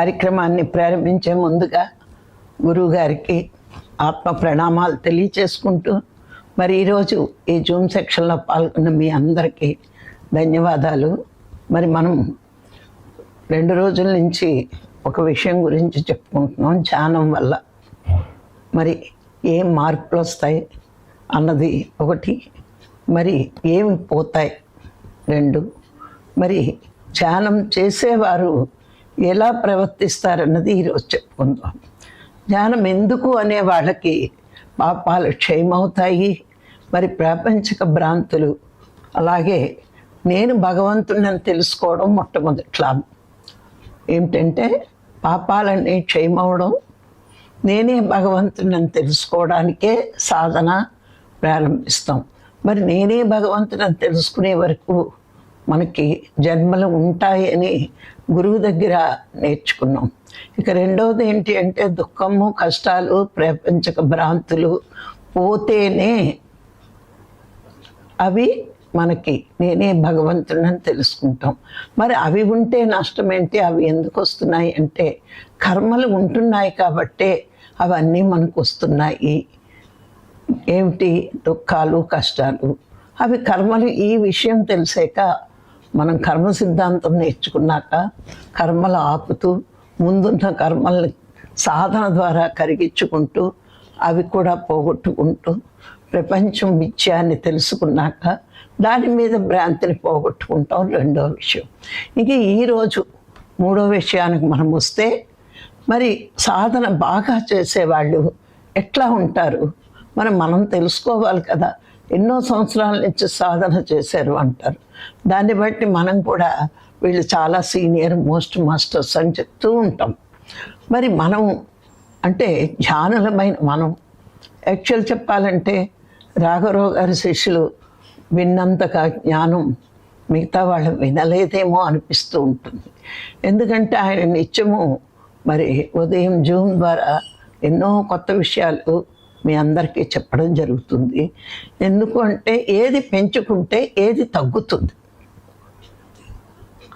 కార్యక్రమాన్ని ప్రారంభించే ముందుగా గురువు గారికి ఆత్మ ప్రణామాలు తెలియచేసుకుంటూ మరి ఈరోజు ఈ జూమ్ సెక్షన్లో పాల్గొన్న మీ అందరికీ ధన్యవాదాలు. మరి మనం రెండు రోజుల నుంచి ఒక విషయం గురించి చెప్పుకుంటున్నాం. ధ్యానం వల్ల మరి ఏం మార్పులు వస్తాయి అన్నది ఒకటి. మరి ఏమి పోతాయి? రెండు. మరి ధ్యానం చేసేవారు ఎలా ప్రవర్తిస్తారన్నది ఈరోజు చెప్పుకుందాం. ధ్యానం ఎందుకు అనే వాళ్ళకి పాపాలు క్షయమవుతాయి. మరి ప్రాపంచిక భ్రాంతులు. అలాగే నేను భగవంతుడిని తెలుసుకోవడం మొట్టమొదటి లాభం ఏమిటంటే పాపాలన్నీ క్షయమవడం నేనే భగవంతుని తెలుసుకోవడానికే సాధన ప్రారంభిస్తాం. మరి నేనే భగవంతుని తెలుసుకునే వరకు మనకి జన్మలు ఉంటాయని గురువు దగ్గర నేర్చుకున్నాం. ఇక రెండవది ఏంటి అంటే దుఃఖము కష్టాలు ప్రపంచక భ్రాంతులు పోతేనే అవి మనకి నేనే భగవంతుడని తెలుసుకుంటాం. మరి అవి ఉంటే నష్టం ఏంటి? అవి ఎందుకు వస్తున్నాయి అంటే కర్మలు ఉంటున్నాయి కాబట్టే అవన్నీ మనకు వస్తున్నాయి. ఏమిటి? దుఃఖాలు కష్టాలు. అవి కర్మలు ఈ విషయం తెలిసాక మనం కర్మ సిద్ధాంతం నేర్చుకున్నాక కర్మలు ఆపుతూ ముందున్న కర్మల్ని సాధన ద్వారా కరిగించుకుంటూ అవి కూడా పోగొట్టుకుంటూ ప్రపంచం మిథ్యాన్ని తెలుసుకున్నాక దాని మీద భ్రాంతిని పోగొట్టుకుంటాం రెండో విషయం. ఇక ఈరోజు మూడో విషయానికి మనం వస్తే మరి సాధన బాగా చేసేవాళ్ళు ఎట్లా ఉంటారు? మరి మనం తెలుసుకోవాలి కదా. ఎన్నో సంవత్సరాల నుంచి సాధన చేశారు అంటారు. దాన్ని బట్టి మనం కూడా వీళ్ళు చాలా సీనియర్ మోస్ట్ మాస్టర్స్ అని చెప్తూ ఉంటాం. మరి మనం అంటే ధ్యానులమైన మనం. యాక్చువల్ చెప్పాలంటే రాఘవరావు గారి శిష్యులు విన్నంతగా జ్ఞానం మిగతా వాళ్ళు వినలేదేమో అనిపిస్తూ ఉంటుంది. ఎందుకంటే ఆయన నిత్యము మరి ఉదయం జూమ్ ద్వారా ఎన్నో కొత్త విషయాలు మీ అందరికీ చెప్పడం జరుగుతుంది. ఎందుకు అంటే ఏది పెంచుకుంటే ఏది తగ్గుతుంది.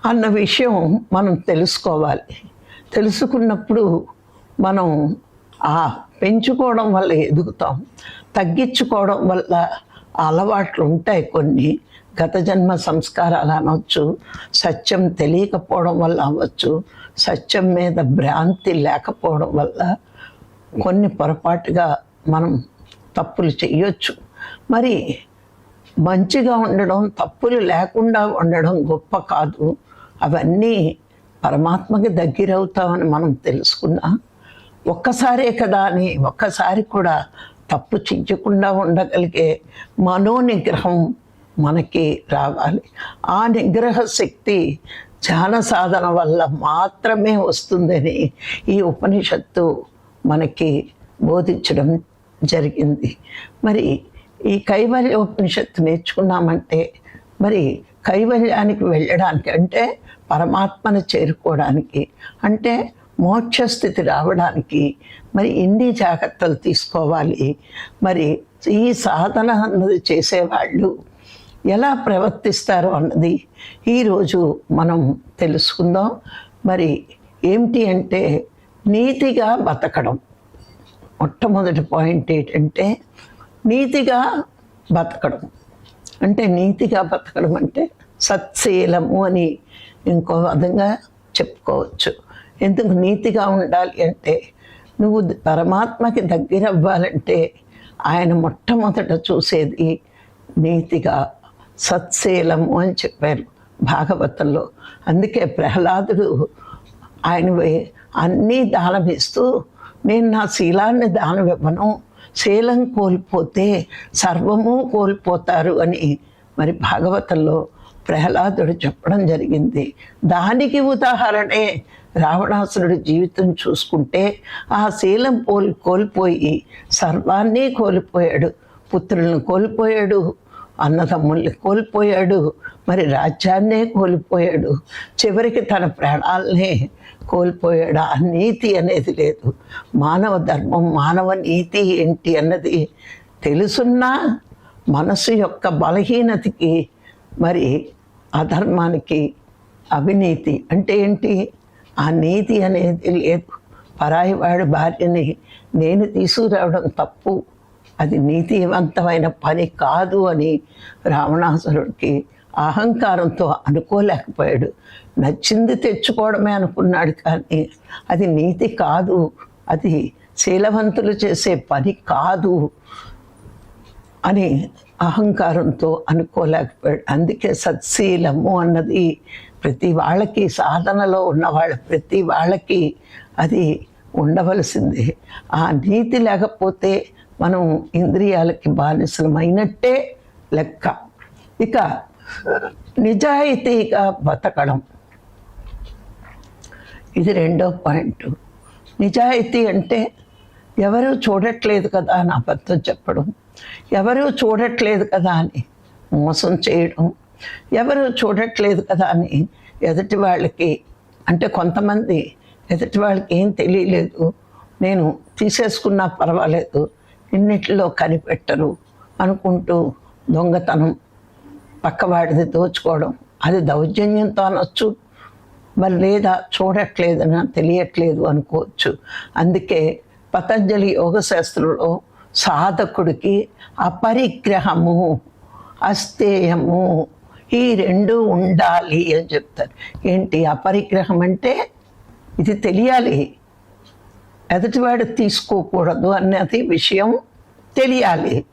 అన్న విషయం మనం తెలుసుకోవాలి. తెలుసుకున్నప్పుడు మనం ఆ పెంచుకోవడం వల్ల ఎదుగుతాం. తగ్గించుకోవడం వల్ల అలవాట్లు ఉంటాయి కొన్ని. గత జన్మ సంస్కారాలు అనవచ్చు సత్యం తెలియకపోవడం వల్ల అవ్వచ్చు సత్యం మీద భ్రాంతి లేకపోవడం వల్ల కొన్ని పొరపాటుగా మనం తప్పులు చేయొచ్చు మరి మంచిగా ఉండడం తప్పులు లేకుండా ఉండడం గొప్ప కాదు. అవన్నీ పరమాత్మకి దగ్గరవుతామని మనం తెలుసుకున్నా ఒక్కసారే కదా అని ఒక్కసారి కూడా తప్పు చెయ్యకుండా ఉండగలిగే మనోనిగ్రహం మనకి రావాలి. ఆ నిగ్రహ శక్తి ధ్యాన సాధన వల్ల మాత్రమే వస్తుందని ఈ ఉపనిషత్తు మనకి బోధించడం జరిగింది. మరి ఈ కైవల్య ఉపనిషత్తు నేర్చుకున్నామంటే మరి కైవల్యానికి వెళ్ళడానికి అంటే పరమాత్మను చేరుకోవడానికి అంటే మోక్షస్థితి రావడానికి మరి ఇన్ని జాగ్రత్తలు తీసుకోవాలి. మరి ఈ సాధన అన్నది చేసేవాళ్ళు ఎలా ప్రవర్తిస్తారు అన్నది ఈరోజు మనం తెలుసుకుందాం. మరి ఏమిటి అంటే నీతిగా బతకడం. మొట్టమొదటి పాయింట్ ఏంటంటే నీతిగా బతకడం. అంటే నీతిగా బతకడం అంటే సత్శీలము అని ఇంకో విధంగా చెప్పుకోవచ్చు. ఎందుకు నీతిగా ఉండాలి అంటే నువ్వు పరమాత్మకి దగ్గర అవ్వాలంటే ఆయన మొట్టమొదట చూసేది నీతిగా సత్శీలము అని చెప్పారు భాగవతంలో. అందుకే ప్రహ్లాదుడు ఆయన అన్నీ దానం ఇస్తూ నేను నా శీలాన్ని దానం ఇవ్వను శీలం కోల్పోతే సర్వము కోల్పోతారు అని మరి భాగవతంలో ప్రహ్లాదుడు చెప్పడం జరిగింది. దానికి ఉదాహరణే రావణాసురుడి జీవితం చూసుకుంటే ఆ శీలం పోల్ కోల్పోయి సర్వాన్ని కోల్పోయాడు. పుత్రులను కోల్పోయాడు. అన్నదమ్ముల్ని కోల్పోయాడు. మరి రాజ్యాన్నే కోల్పోయాడు. చివరికి తన ప్రాణాలనే కోల్పోయాడు. ఆ నీతి అనేది లేదు. మానవ ధర్మం మానవ నీతి ఏంటి అన్నది తెలుసున్నా మనసు యొక్క బలహీనతకి మరి అధర్మానికి అవినీతి అంటే ఏంటి? ఆ నీతి అనేది లేదు. పరాయి వాడి భార్యని నేను తీసుకురావడం తప్పు. అది నీతివంతమైన పని కాదు అని రావణాసురుడికి అహంకారంతో అనుకోలేకపోయాడు. నచ్చింది తెచ్చుకోవడమే అనుకున్నాడు కానీ అది నీతి కాదు అది శీలవంతులు చేసే పని కాదు అని అహంకారంతో అనుకోలేకపోయాడు. అందుకే సత్శీలము అన్నది ప్రతి వాళ్ళకి సాధనలో ఉన్న వాళ్ళ ప్రతి వాళ్ళకి అది ఉండవలసిందే. ఆ నీతి లేకపోతే మనం ఇంద్రియాలకి బానిసలమైనట్టే లెక్క. ఇక నిజాయితీగా బతకడం. ఇది రెండో పాయింట్. నిజాయితీ అంటే ఎవరూ చూడట్లేదు కదా అని అబద్ధం చెప్పడం. ఎవరూ చూడట్లేదు కదా అని మోసం చేయడం. ఎవరు చూడట్లేదు కదా అని ఎదుటి వాళ్ళకి అంటే కొంతమంది ఎదుటి వాళ్ళకి ఏం తెలియలేదు. నేను తీసేసుకున్నా పర్వాలేదు. ఇన్నిట్లో కనిపెట్టరు అనుకుంటూ దొంగతనం పక్కవాడిది దోచుకోవడం. అది దౌర్జన్యంతో అనొచ్చు మరి లేదా చూడట్లేదని తెలియట్లేదు అనుకోవచ్చు. అందుకే పతంజలి యోగశాస్త్రంలో సాధకుడికి అపరిగ్రహము అస్థేయము ఈ రెండు ఉండాలి అని చెప్తారు. ఏంటి? అపరిగ్రహం అంటే ఇది తెలియాలి. ఎదుటివాడు తీసుకోకూడదు అన్నది విషయం తెలియాలి.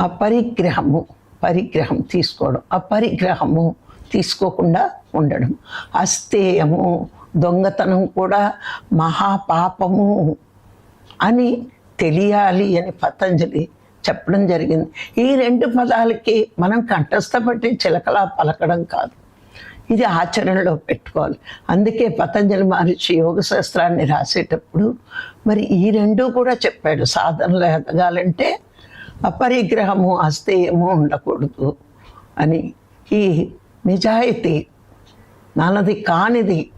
ఆ పరిగ్రహము పరిగ్రహం తీసుకోవడం ఆ పరిగ్రహము తీసుకోకుండా ఉండడం అస్థేయము దొంగతనం కూడా మహాపాపము అని తెలియాలి అని పతంజలి చెప్పడం జరిగింది. ఈ రెండు పదాలకి మనం కంఠస్థపట్టి చిలకలా పలకడం కాదు. ఇది ఆచరణలో పెట్టుకోవాలి. అందుకే పతంజలి మహర్షి యోగ శాస్త్రాన్ని రాసేటప్పుడు మరి ఈ రెండూ కూడా చెప్పాడు. సాధనలు ఎదగాలంటే అపరిగ్రహము అస్థేయము ఉండకూడదు అని. ఈ నిజాయితీ మనది కానిది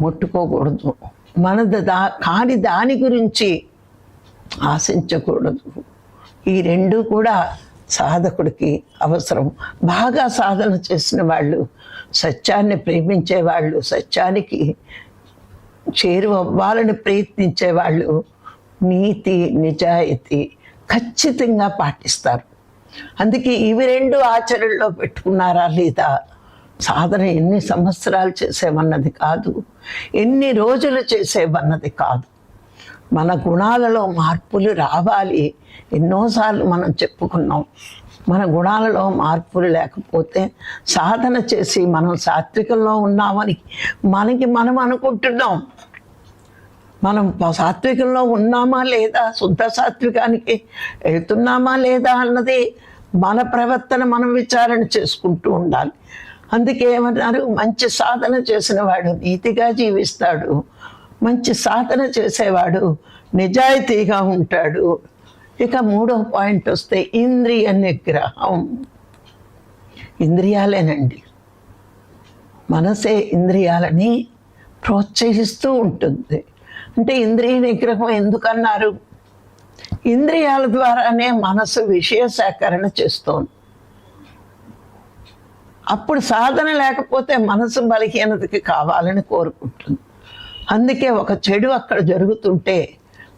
ముట్టుకోకూడదు. మనది దా కాని దాని గురించి ఆశించకూడదు. ఈ రెండు కూడా సాధకుడికి అవసరం. బాగా సాధన చేసిన వాళ్ళు సత్యాన్ని ప్రేమించే వాళ్ళు సత్యానికి చేరువవ్వాలని ప్రయత్నించే వాళ్ళు నీతి నిజాయితీ ఖచ్చితంగా పాటిస్తారు. అందుకే ఇవి రెండు ఆచరణలో పెట్టుకున్నారా లేదా? సాధన ఎన్ని సంవత్సరాలు చేసేవన్నది కాదు ఎన్ని రోజులు చేసేవన్నది కాదు. మన గుణాలలో మార్పులు రావాలి. ఎన్నోసార్లు మనం చెప్పుకున్నాం. మన గుణాలలో మార్పులు లేకపోతే సాధన చేసి మనం సాత్వికంలో ఉన్నామని మనకి మనం అనుకుంటున్నాం. మనం సాత్వికంలో ఉన్నామా లేదా? శుద్ధ సాత్వికానికి వెళ్తున్నామా లేదా అన్నది మన ప్రవర్తన మనం విచారణ చేసుకుంటూ ఉండాలి. అందుకే ఏమన్నారు? మంచి సాధన చేసిన వాడు నీతిగా జీవిస్తాడు. మంచి సాధన చేసేవాడు నిజాయితీగా ఉంటాడు. ఇక మూడో పాయింట్ వస్తే ఇంద్రియ నిగ్రహం. ఇంద్రియాలేనండి. మనసే ఇంద్రియాలని ప్రోత్సహిస్తూ ఉంటుంది. అంటే ఇంద్రియ నిగ్రహం ఎందుకన్నారు? ఇంద్రియాల ద్వారానే మనసు విషయ సేకరణ చేస్తోంది. అప్పుడు సాధన లేకపోతే మనసు బలహీనతకి కావాలని కోరుకుంటుంది. అందుకే ఒక చెడు అక్కడ జరుగుతుంటే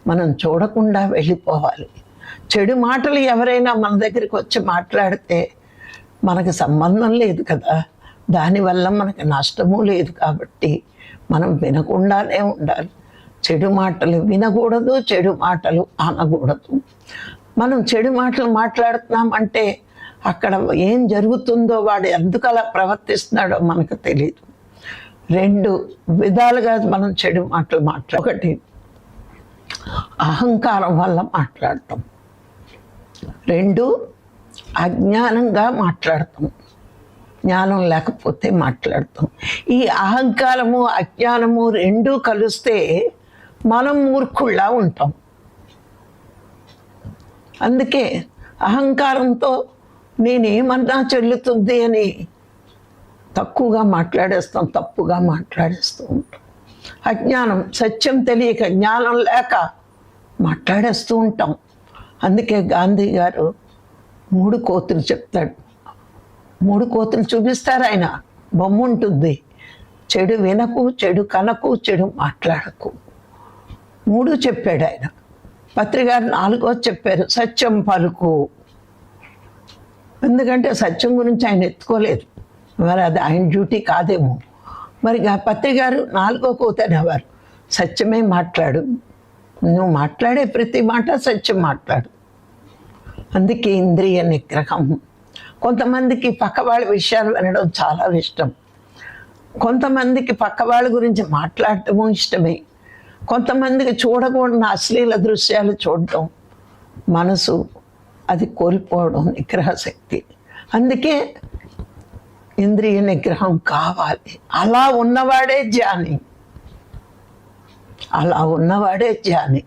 మనం చూడకుండా వెళ్ళిపోవాలి. చెడు మాటలు ఎవరైనా మన దగ్గరికి వచ్చి మాట్లాడితే మనకు సంబంధం లేదు కదా. దానివల్ల మనకు నష్టము లేదు కాబట్టి మనం వినకుండానే ఉండాలి. చెడు మాటలు వినకూడదు చెడు మాటలు అనకూడదు. మనం చెడు మాటలు మాట్లాడుతున్నాం అంటే అక్కడ ఏం జరుగుతుందో వాడు ఎందుకు అలా ప్రవర్తిస్తున్నాడో మనకు తెలియదు రెండు విధాలుగా మనం చెడు మాటలు మాట్లా ఒకటి అహంకారం వల్ల మాట్లాడటం రెండు అజ్ఞానంగా మాట్లాడతాం. జ్ఞానం లేకపోతే మాట్లాడతాం. ఈ అహంకారము అజ్ఞానము రెండూ కలిస్తే మనం మూర్ఖుళ్ళ ఉంటాం. అందుకే అహంకారంతో నేనేమన్నా చెల్లుతుంది అని తక్కువగా మాట్లాడేస్తాం తప్పుగా మాట్లాడేస్తూ ఉంటాం. అజ్ఞానం సత్యం తెలియక జ్ఞానం లేక మాట్లాడేస్తూ ఉంటాం. అందుకే గాంధీ గారు మూడు కోతులు చెప్తాడు. మూడు కోతులు చూపిస్తారు ఆయన. బొమ్మ ఉంటుంది. చెడు వినకు చెడు కనకు చెడు మాట్లాడకు. మూడు చెప్పాడు ఆయన. పత్రికారు నాలుగో చెప్పారు సత్యం పలుకు. ఎందుకంటే సత్యం గురించి ఆయన ఎత్తుకోలేదు. మరి అది ఆయన డ్యూటీ కాదేమో. మరి పత్రి గారు నాలుగో కూతనేవారు సత్యమే మాట్లాడు. నువ్వు మాట్లాడే ప్రతి మాట సత్యం మాట్లాడు. అందుకే ఇంద్రియ నిగ్రహం. కొంతమందికి పక్క వాళ్ళ విషయాలు వినడం చాలా ఇష్టం. కొంతమందికి పక్క వాళ్ళ గురించి మాట్లాడటము ఇష్టమే. కొంతమందికి చూడకూడని అశ్లీల దృశ్యాలు చూడటం మనసు అది కోల్పోవడం నిగ్రహ శక్తి. అందుకే ఇంద్రియ నిగ్రహం కావాలి. అలా ఉన్నవాడే జ్ఞాని. అలా ఉన్నవాడే జ్ఞాని.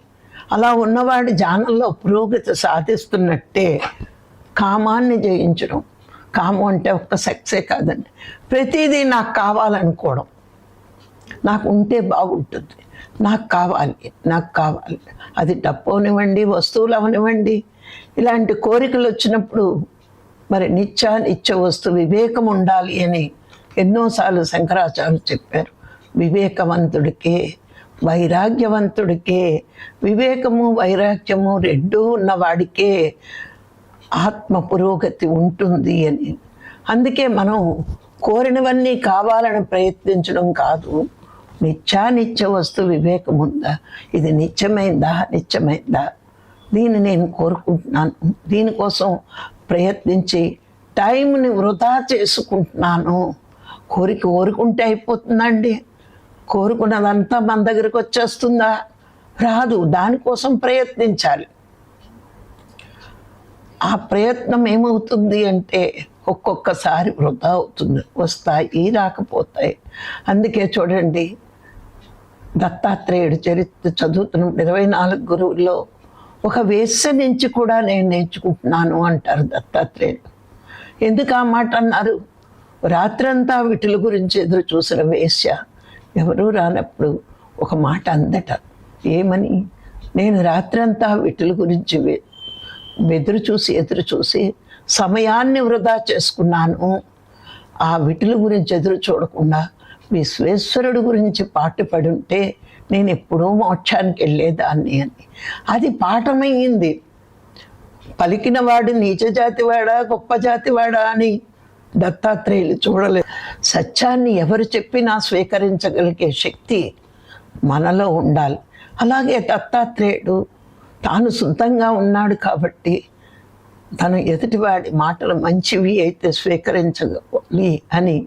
అలా ఉన్నవాడి జ్ఞానంలో పురోగతి సాధిస్తున్నట్టే కామాన్ని జయించడం. కామం అంటే ఒక్క సెక్సే కాదండి. ప్రతిదీ నాకు కావాలనుకోవడం. నాకు ఉంటే బాగుంటుంది. నాకు కావాలి నాకు కావాలి. అది డబ్బు అవనివ్వండి వస్తువులు అవనివ్వండి. ఇలాంటి కోరికలు వచ్చినప్పుడు మరి నిత్యా నిత్య వస్తు వివేకం ఉండాలి అని ఎన్నోసార్లు శంకరాచార్యులు చెప్పారు. వివేకవంతుడికే వైరాగ్యవంతుడికే వివేకము వైరాగ్యము రెండూ ఉన్నవాడికే ఆత్మ పురోగతి ఉంటుంది అని. అందుకే మనం కోరినవన్నీ కావాలని ప్రయత్నించడం కాదు. నిత్యానిత్య వస్తు వివేకం ఉందా? ఇది నిత్యమైందా? నిత్యమైందా? దీన్ని నేను కోరుకుంటున్నాను. దీనికోసం ప్రయత్నించి టైంని వృధా చేసుకుంటున్నాను. కోరిక కోరుకుంటే అయిపోతుందండి. కోరుకున్నదంతా మన దగ్గరికి వచ్చేస్తుందా? రాదు దానికోసం ప్రయత్నించాలి. ఆ ప్రయత్నం ఏమవుతుంది అంటే ఒక్కొక్కసారి వృధా అవుతుంది. వస్తాయి రాకపోతాయి. అందుకే చూడండి దత్తాత్రేయుడు చరిత్ర చదువుతున్న ఇరవై నాలుగు గురువుల్లో ఒక వేశ్య నుంచి కూడా నేను నేర్చుకుంటున్నాను అంటారు దత్తాత్రేయుడు ఎందుకు ఆ మాట అన్నారు? రాత్రంతా వీటిల గురించి ఎదురు చూసిన వేశ్య ఎవరూ రానప్పుడు ఒక మాట అందట. ఏమని? నేను రాత్రంతా వీటిల గురించి ఎదురు చూసి ఎదురు చూసి సమయాన్ని వృధా చేసుకున్నాను. ఆ విటుల గురించి ఎదురు చూడకుండా విశ్వేశ్వరుడు గురించి పాటుపడి ఉంటే నేను ఎప్పుడూ మోక్షానికి వెళ్ళేదాన్ని అని. అది పాఠమయ్యింది. పలికిన వాడు నీచ జాతివాడా గొప్ప జాతివాడా అని దత్తాత్రేయులు చూడలేదు. సత్యాన్ని ఎవరు చెప్పినా స్వీకరించగలిగే శక్తి మనలో ఉండాలి. అలాగే దత్తాత్రేయుడు తాను సొంతంగా ఉన్నాడు కాబట్టి తను ఎదుటివాడి మాటలు మంచివి అయితే స్వీకరించగలి అని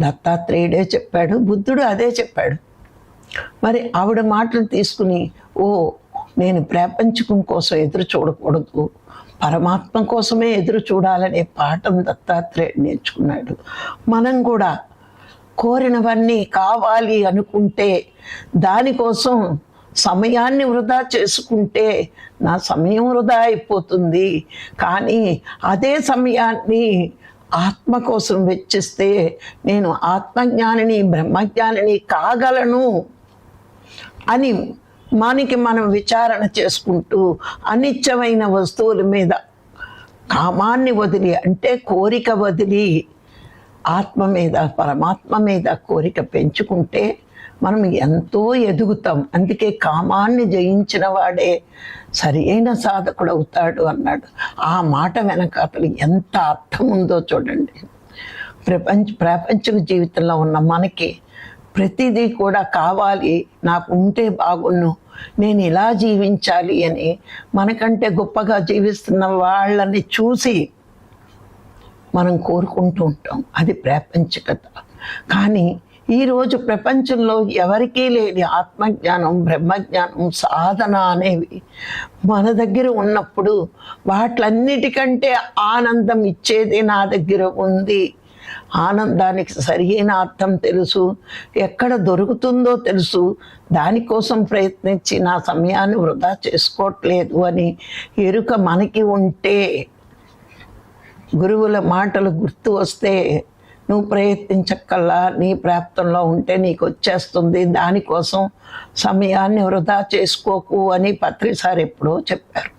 దత్తాత్రేయుడే చెప్పాడు. బుద్ధుడు అదే చెప్పాడు. మరి ఆవిడ మాటలు తీసుకుని ఓ నేను ప్రపంచకం కోసం ఎదురు చూడకూడదు. పరమాత్మ కోసమే ఎదురు చూడాలనే పాఠం దత్తాత్రేయుడు నేర్చుకున్నాడు. మనం కూడా కోరినవన్నీ కావాలి అనుకుంటే దానికోసం సమయాన్ని వృధా చేసుకుంటే నా సమయం వృధా అయిపోతుంది. కానీ అదే సమయాన్ని ఆత్మ కోసం వెచ్చిస్తే నేను ఆత్మజ్ఞానిని బ్రహ్మజ్ఞానిని కాగలను. అని మనకి మనం విచారణ చేసుకుంటూ అనిత్యమైన వస్తువుల మీద కామాన్ని వదిలి అంటే కోరిక వదిలి ఆత్మ మీద పరమాత్మ మీద కోరిక పెంచుకుంటే మనం ఎంతో ఎదుగుతాం. అందుకే కామాన్ని జయించిన వాడే సరి అయిన సాధకుడు అవుతాడు అన్నాడు. ఆ మాట వెనక అతను ఎంత అర్థం ఉందో చూడండి. ప్రపంచ ప్రాపంచిక జీవితంలో ఉన్న మనకి ప్రతిదీ కూడా కావాలి నాకు ఉంటే బాగున్ను. నేను ఇలా జీవించాలి అని మనకంటే గొప్పగా జీవిస్తున్న వాళ్ళని చూసి మనం కోరుకుంటూ ఉంటాం. అది ప్రాపంచికత. కానీ ఈరోజు ప్రపంచంలో ఎవరికీ లేని ఆత్మజ్ఞానం బ్రహ్మజ్ఞానం సాధన అనేవి మన దగ్గర ఉన్నప్పుడు వాటిలన్నిటికంటే ఆనందం ఇచ్చేది నా దగ్గర ఉంది. ఆనందానికి సరియైన అర్థం తెలుసు. ఎక్కడ దొరుకుతుందో తెలుసు. దానికోసం ప్రయత్నించి నా సమయాన్ని వృధా చేసుకోవట్లేదు అని ఎరుక మనకి ఉంటే గురువుల మాటలు గుర్తు వస్తే నువ్వు ప్రయత్నించక్కల్లా నీ ప్రాప్తంలో ఉంటే నీకు వచ్చేస్తుంది. దానికోసం సమయాన్ని వృధా చేసుకోకు అని పత్రిసారి ఎప్పుడో చెప్పారు.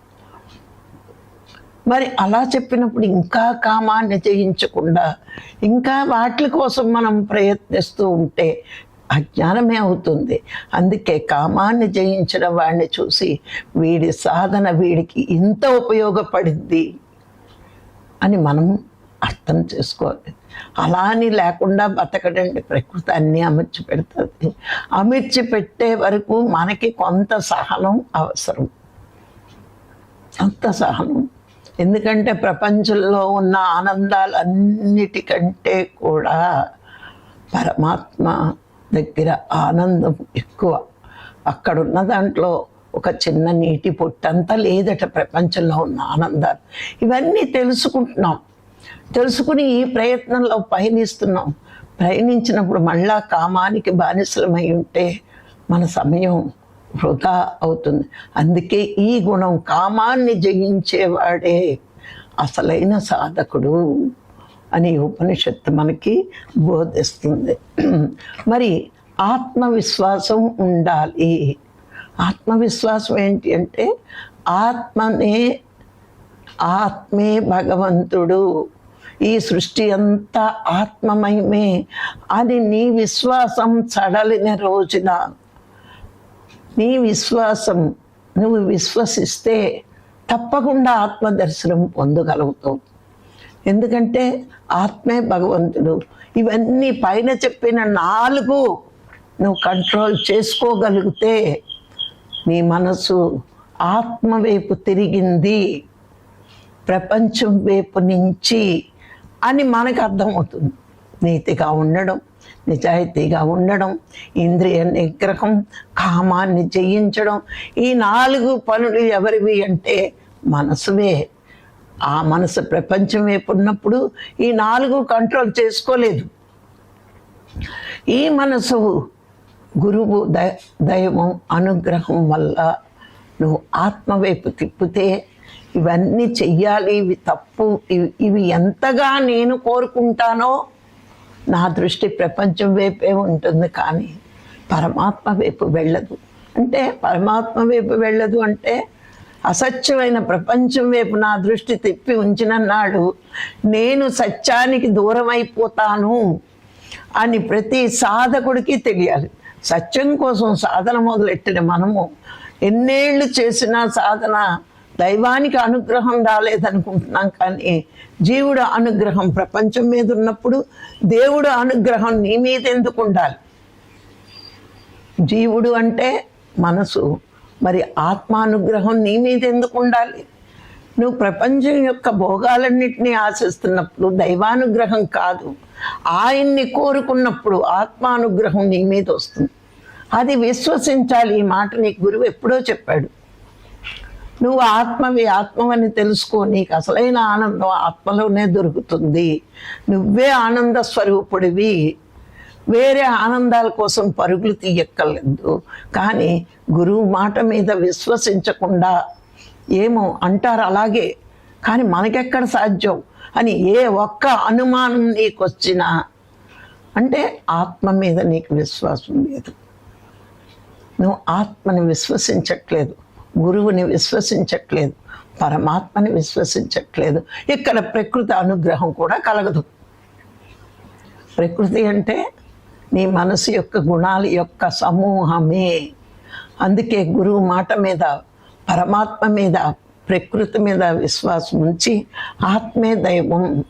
మరి అలా చెప్పినప్పుడు ఇంకా కామాన్ని జయించకుండా ఇంకా వాటి కోసం మనం ప్రయత్నిస్తూ ఉంటే అజ్ఞానమే అవుతుంది. అందుకే కామాన్ని జయించిన వాడిని చూసి వీడి సాధన వీడికి ఇంత ఉపయోగపడింది అని మనం అర్థం చేసుకోవాలి. అలా అని లేకుండా బతకడండి. ప్రకృతి అన్నీ అమర్చి పెడుతుంది అమర్చి పెట్టే వరకు మనకి కొంత సహనం అవసరం. అంత సహనం. ఎందుకంటే ప్రపంచంలో ఉన్న ఆనందాలన్నిటికంటే కూడా పరమాత్మ దగ్గర ఆనందం ఎక్కువ. అక్కడున్న దాంట్లో ఒక చిన్న నీటి పొట్టంతా లేదట ప్రపంచంలో ఉన్న ఆనందాలు. ఇవన్నీ తెలుసుకుంటున్నాం. తెలుసుకుని ఈ ప్రయత్నంలో పయనిస్తున్నాం. ప్రయాణించినప్పుడు మళ్ళా కామానికి బానిసలమై ఉంటే మన సమయం వృధా అవుతుంది. అందుకే ఈ గుణం కామాన్ని జయించేవాడే అసలైన సాధకుడు అని ఉపనిషత్తు మనకి బోధిస్తుంది. మరి ఆత్మవిశ్వాసం ఉండాలి. ఆత్మవిశ్వాసం ఏంటి అంటే ఆత్మనే ఆత్మే భగవంతుడు. ఈ సృష్టి అంతా ఆత్మమయమే. అని నీ విశ్వాసం చడలిన రోజున నీ విశ్వాసం నువ్వు విశ్వసిస్తే తప్పకుండా ఆత్మదర్శనం పొందగలుగుతావు. ఎందుకంటే ఆత్మే భగవంతుడు. ఇవన్నీ పైన చెప్పిన నాలుగు నువ్వు కంట్రోల్ చేసుకోగలిగితే నీ మనసు ఆత్మ వైపు తిరిగింది ప్రపంచం వైపు నుంచి అని మనకు అర్థమవుతుంది. నీతిగా ఉండడం. నిజాయితీగా ఉండడం ఇంద్రియ నిగ్రహం కామాన్ని జయించడం ఈ నాలుగు పనులు ఎవరివి అంటే మనసువే ఆ మనసు ప్రపంచం వైపు ఉన్నప్పుడు ఈ నాలుగు కంట్రోల్ చేసుకోలేదు. ఈ మనసు గురువు ద దైవం అనుగ్రహం వల్ల నువ్వు ఆత్మవైపు తిప్పితే ఇవన్నీ చెయ్యాలి ఇవి తప్పు ఇవి ఇవి ఎంతగా నేను కోరుకుంటానో నా దృష్టి ప్రపంచం వైపే ఉంటుంది కానీ పరమాత్మ వైపు వెళ్ళదు. అంటే పరమాత్మ వైపు వెళ్ళదు అంటే అసత్యమైన ప్రపంచం వైపు నా దృష్టి తిప్పి ఉంచినన్నాడు. నేను సత్యానికి దూరం అయిపోతాను అని ప్రతి సాధకుడికి తెలియాలి. సత్యం కోసం సాధన మొదలెట్టిన మనము ఎన్నేళ్ళు చేసిన సాధన దైవానికి అనుగ్రహం రాలేదనుకుంటున్నాం కానీ జీవుడు అనుగ్రహం ప్రపంచం మీద ఉన్నప్పుడు దేవుడు అనుగ్రహం నీ మీద ఎందుకు ఉండాలి? జీవుడు అంటే మనసు. మరి ఆత్మానుగ్రహం నీ మీద ఎందుకు ఉండాలి? నువ్వు ప్రపంచం యొక్క భోగాలన్నింటినీ ఆశిస్తున్నప్పుడు దైవానుగ్రహం కాదు. ఆయన్ని కోరుకున్నప్పుడు ఆత్మానుగ్రహం నీ మీద వస్తుంది. అది విశ్వసించాలి ఈ మాట నీకు గురువు ఎప్పుడో చెప్పాడు. నువ్వు ఆత్మవి ఆత్మవని తెలుసుకో నీకు అసలైన ఆనందం ఆత్మలోనే దొరుకుతుంది. నువ్వే ఆనంద స్వరూపుడివి. వేరే ఆనందాల కోసం పరుగులు తీయక్కర్లేదు. కానీ గురువు మాట మీద విశ్వసించకుండా ఏమో అంటారు అలాగే. కానీ మనకెక్కడ సాధ్యం? అని ఏ ఒక్క అనుమానం నీకు వచ్చినా అంటే ఆత్మ మీద నీకు విశ్వాసం లేదు. నువ్వు ఆత్మని విశ్వసించట్లేదు. గురువుని విశ్వసించట్లేదు పరమాత్మని విశ్వసించట్లేదు. ఇక్కడ ప్రకృతి అనుగ్రహం కూడా కలగదు. ప్రకృతి అంటే నీ మనసు యొక్క గుణాల యొక్క సమూహమే. అందుకే గురువు మాట మీద పరమాత్మ మీద ప్రకృతి మీద విశ్వాసం ఉంచి ఆత్మే దైవం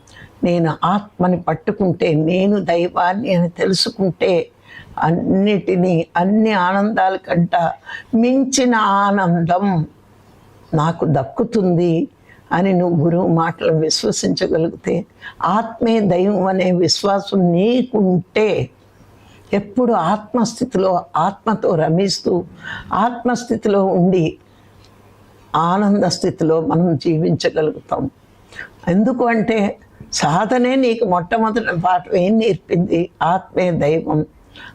నేను ఆత్మని పట్టుకుంటే నేను దైవాన్ని అని తెలుసుకుంటే అన్నిటినీ అన్ని ఆనందాల కంట మించిన ఆనందం నాకు దక్కుతుంది అని నువ్వు గురువు మాటలు విశ్వసించగలిగితే ఆత్మే దైవం అనే విశ్వాసం నీకుంటే ఎప్పుడు ఆత్మస్థితిలో ఆత్మతో రమిస్తూ ఆత్మస్థితిలో ఉండి ఆనంద స్థితిలో మనం జీవించగలుగుతాం. ఎందుకు అంటే సాధనే నీకు మొట్టమొదటి పాఠం ఏం నేర్పింది? ఆత్మే దైవం.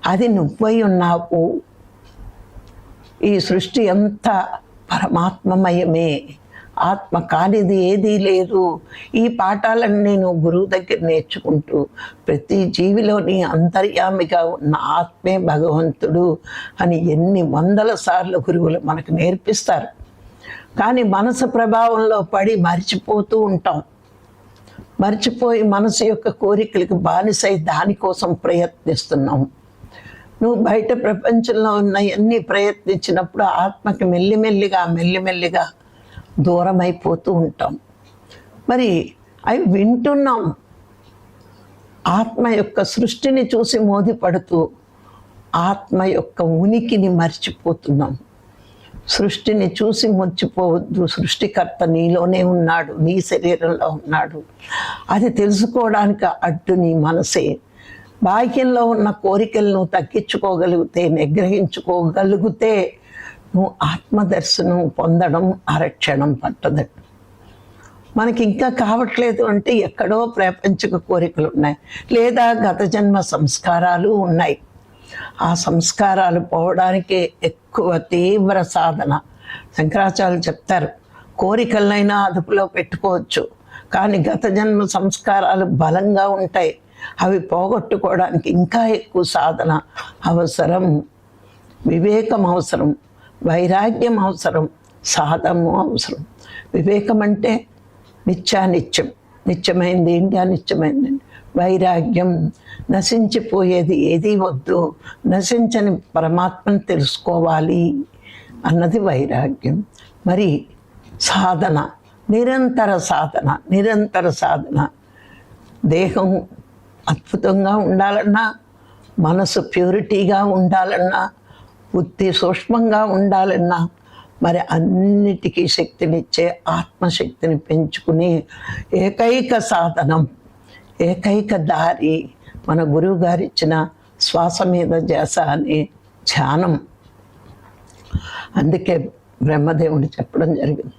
అది నువ్వై ఉన్నావు. ఈ సృష్టి ఎంత పరమాత్మమయమే. ఆత్మ కానిది ఏదీ లేదు. ఈ పాఠాలను నేను గురువు దగ్గర నేర్చుకుంటూ ప్రతి జీవిలోని అంతర్యామిగా ఉన్న ఆత్మే భగవంతుడు అని ఎన్ని వందల సార్లు గురువులు మనకు నేర్పిస్తారు. కానీ మనసు ప్రభావంలో పడి మర్చిపోతూ ఉంటాం. మర్చిపోయి మనసు యొక్క కోరికలకు బానిసై దానికోసం ప్రయత్నిస్తున్నాం. నువ్వు బయట ప్రపంచంలో ఉన్న అన్ని ప్రయత్నించినప్పుడు ఆత్మకి మెల్లిమెల్లిగా మెల్లిమెల్లిగా దూరం అయిపోతూ ఉంటాం. మరి అవి వింటున్నాం. ఆత్మ యొక్క సృష్టిని చూసి మోదిపడుతూ ఆత్మ యొక్క ఉనికిని మర్చిపోతున్నాం. సృష్టిని చూసి మర్చిపోవద్దు సృష్టికర్త నీలోనే ఉన్నాడు నీ శరీరంలో ఉన్నాడు. అది తెలుసుకోవడానికి అడ్డు నీ మనసే. బాహ్యంలో ఉన్న కోరికలను తగ్గించుకోగలిగితే నిగ్రహించుకోగలిగితే నువ్వు ఆత్మదర్శనం పొందడం అరక్షణం పట్టదట్టు మనకి ఇంకా కావట్లేదు అంటే ఎక్కడో ప్రాపంచిక కోరికలు ఉన్నాయి లేదా గత జన్మ సంస్కారాలు ఉన్నాయి. ఆ సంస్కారాలు పోవడానికి ఎక్కువ తీవ్ర సాధన. శంకరాచార్యులు చెప్తారు కోరికలనైనా అదుపులో పెట్టుకోవచ్చు. కానీ గత జన్మ సంస్కారాలు బలంగా ఉంటాయి. అవి పోగొట్టుకోవడానికి ఇంకా ఎక్కువ సాధన అవసరం. వివేకం అవసరం. వైరాగ్యం అవసరం. సాధము అవసరం. వివేకం అంటే నిత్యానిత్యం. నిత్యమైంది ఏంటి? అనిత్యమైంది. వైరాగ్యం. నశించిపోయేది ఏది వద్దు. నశించని పరమాత్మను తెలుసుకోవాలి అన్నది వైరాగ్యం. మరి సాధన. నిరంతర సాధన. నిరంతర సాధన. దేహం అద్భుతంగా ఉండాలన్నా మనసు ప్యూరిటీగా ఉండాలన్నా బుద్ధి సూక్ష్మంగా ఉండాలన్నా మరి అన్నిటికీ శక్తినిచ్చే ఆత్మశక్తిని పెంచుకునే ఏకైక సాధనం ఏకైక దారి మన గురువు గారు ఇచ్చిన శ్వాస మీద జాస అనే ధ్యానం. అందుకే బ్రహ్మదేవుడు చెప్పడం జరిగింది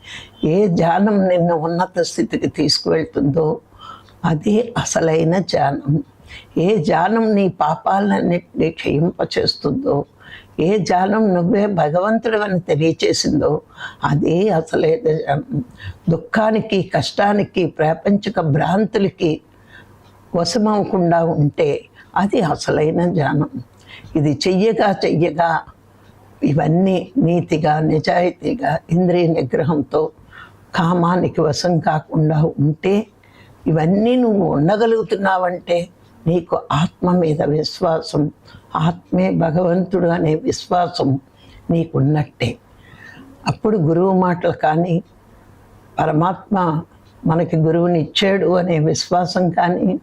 ఏ ధ్యానం నిన్ను ఉన్నత స్థితికి తీసుకువెళ్తుందో అదే అసలైన జ్ఞానం ఏ జ్ఞానం నీ పాపాలన్నింటినీ క్షయింపచేస్తుందో ఏ జానం నువ్వే భగవంతుడు అని తెలియచేసిందో అదే అసలైన దుఃఖానికి కష్టానికి ప్రాపంచిక భ్రాంతులకి వశమవకుండా ఉంటే అది అసలైన జ్ఞానం ఇది చెయ్యగా చెయ్యగా ఇవన్నీ నీతిగా నిజాయితీగా ఇంద్రియ నిగ్రహంతో కామానికి వశం కాకుండా ఉంటే ఇవన్నీ నువ్వు ఉండగలుగుతున్నావంటే నీకు ఆత్మ మీద విశ్వాసం ఆత్మే భగవంతుడు అనే విశ్వాసం నీకున్నట్టే. అప్పుడు గురువు మాటలు కానీ పరమాత్మ మనకి గురువుని ఇచ్చాడు అనే విశ్వాసం కానీ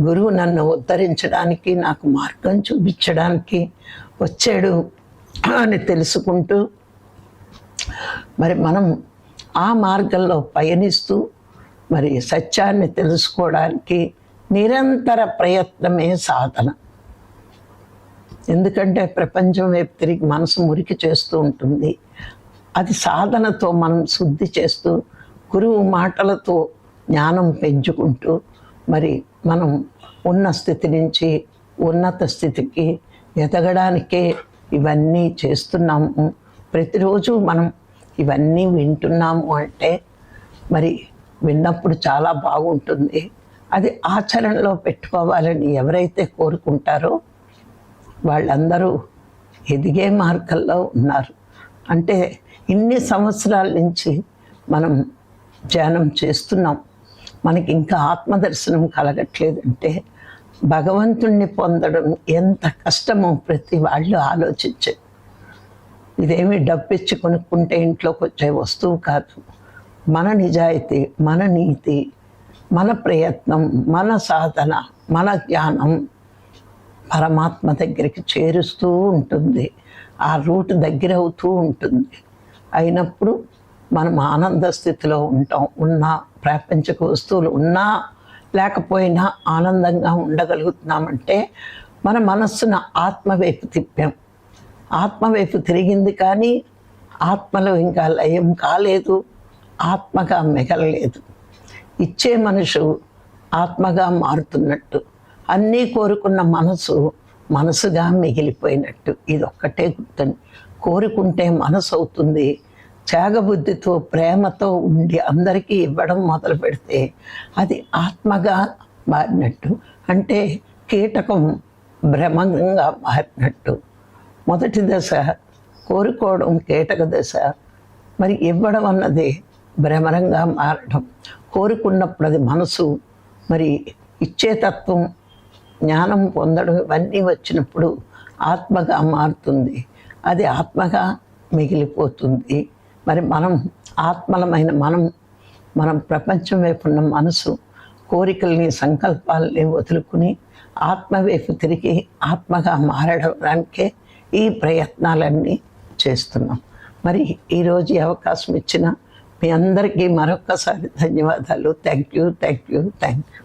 గురువు నన్ను ఉద్ధరించడానికి నాకు మార్గం చూపించడానికి వచ్చాడు అని తెలుసుకుంటూ మరి మనం ఆ మార్గంలో పయనిస్తూ మరి సత్యాన్ని తెలుసుకోవడానికి నిరంతర ప్రయత్నమే సాధన. ఎందుకంటే ప్రపంచం వైపు తిరిగి మనసు మురికి చేస్తూ ఉంటుంది. అది సాధనతో మనం శుద్ధి చేస్తూ గురువు మాటలతో జ్ఞానం పెంచుకుంటూ మరి మనం ఉన్న స్థితి నుంచి ఉన్నత స్థితికి ఎదగడానికే ఇవన్నీ చేస్తున్నాము. ప్రతిరోజు మనం ఇవన్నీ వింటున్నాము అంటే మరి విన్నప్పుడు చాలా బాగుంటుంది. అది ఆచరణలో పెట్టుకోవాలని ఎవరైతే కోరుకుంటారో వాళ్ళందరూ ఎదిగే మార్గంలో ఉన్నారు. అంటే ఇన్ని సంవత్సరాల నుంచి మనం ధ్యానం చేస్తున్నాం. మనకి ఇంకా ఆత్మదర్శనం కలగట్లేదంటే భగవంతుణ్ణి పొందడం ఎంత కష్టమో ప్రతి వాళ్ళు ఆలోచించే. ఇదేమి డబ్బిచ్చి కొనుక్కుంటే ఇంట్లోకి వచ్చే వస్తువు కాదు. మన నిజాయితీ మన నీతి మన ప్రయత్నం మన సాధన మన జ్ఞానం పరమాత్మ దగ్గరికి చేరుస్తూ ఉంటుంది. ఆ రూట్ దగ్గర అవుతూ ఉంటుంది. అయినప్పుడు మనం ఆనంద స్థితిలో ఉంటాం. ఉన్న ప్రాపంచిక వస్తువులు ఉన్నా లేకపోయినా ఆనందంగా ఉండగలుగుతున్నామంటే మన మనస్సును ఆత్మవైపు తిప్పాం. ఆత్మవైపు తిరిగింది కానీ ఆత్మలో ఇంకా లయం కాలేదు. ఆత్మగా మిగలలేదు. ఇచ్చే మనుషు ఆత్మగా మారుతున్నట్టు. అన్నీ కోరుకున్న మనసు మనసుగా మిగిలిపోయినట్టు. ఇది ఒక్కటే గుర్తుంది కోరుకుంటే మనసు అవుతుంది త్యాగబుద్ధితో ప్రేమతో ఉండి అందరికీ ఇవ్వడం మొదలు పెడితే అది ఆత్మగా మారినట్టు. అంటే కీటకం భ్రమంగా మారినట్టు. మొదటి దశ కోరుకోవడం కీటక దశ. మరి ఇవ్వడం అన్నది భ్రమరంగా మారడం. కోరుకున్నప్పుడు అది మనసు మరి ఇచ్చేతత్వం జ్ఞానం పొందడం ఇవన్నీ వచ్చినప్పుడు ఆత్మగా మారుతుంది. అది ఆత్మగా మిగిలిపోతుంది. మరి మనం ఆత్మలమైన మనం మనం ప్రపంచం వైపు ఉన్న మనసు కోరికల్ని సంకల్పాలని వదులుకుని ఆత్మ వైపు తిరిగి ఆత్మగా మారడానికే ఈ ప్రయత్నాలన్నీ చేస్తున్నాం. మరి ఈరోజు అవకాశం ఇచ్చిన మీ అందరికీ మరొకసారి ధన్యవాదాలు. Thank you thank you thank you